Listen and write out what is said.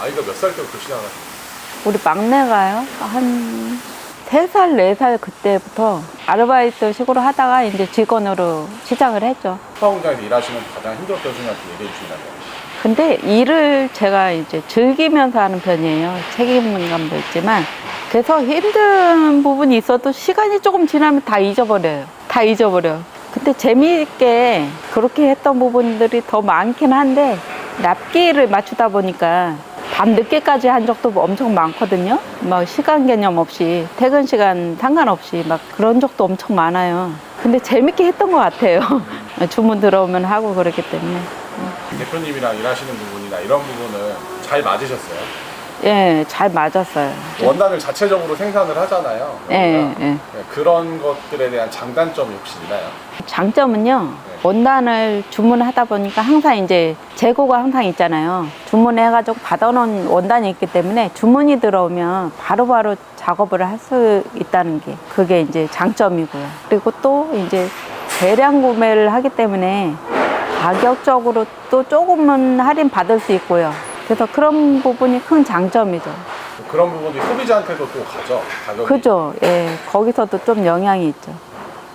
아이가 몇 살 때부터 시작하셨어요? 우리 막내가요. 한 세 살, 네 살 그때부터 아르바이트 식으로 하다가 이제 직원으로 시작을 했죠. 소화공장에서 일하시면 가장 힘들었던 순간 좀 얘기해 주신다면 근데 일을 제가 이제 즐기면서 하는 편이에요. 책임감도 있지만. 그래서 힘든 부분이 있어도 시간이 조금 지나면 다 잊어버려요. 다 잊어버려. 근데 재미있게 그렇게 했던 부분들이 더 많긴 한데, 납기를 맞추다 보니까 밤 늦게까지 한 적도 엄청 많거든요. 막 시간 개념 없이, 퇴근 시간 상관없이 막 그런 적도 엄청 많아요. 근데 재밌게 했던 것 같아요. 주문 들어오면 하고 그랬기 때문에. 대표님이랑 일하시는 부분이나 이런 부분은 잘 맞으셨어요? 예, 잘 맞았어요. 원단을 자체적으로 생산을 하잖아요. 예, 그러니까 예. 네, 그런 것들에 대한 장단점이 혹시 있나요? 장점은요, 원단을 주문하다 보니까 항상 이제 재고가 항상 있잖아요. 주문해가지고 받아놓은 원단이 있기 때문에 주문이 들어오면 바로 바로 작업을 할 수 있다는 게 그게 이제 장점이고요. 그리고 또 이제 대량 구매를 하기 때문에 가격적으로 또 조금은 할인 받을 수 있고요. 그래서 그런 부분이 큰 장점이죠. 그런 부분이 소비자한테도 또 가죠. 가격이. 그죠? 예, 거기서도 좀 영향이 있죠.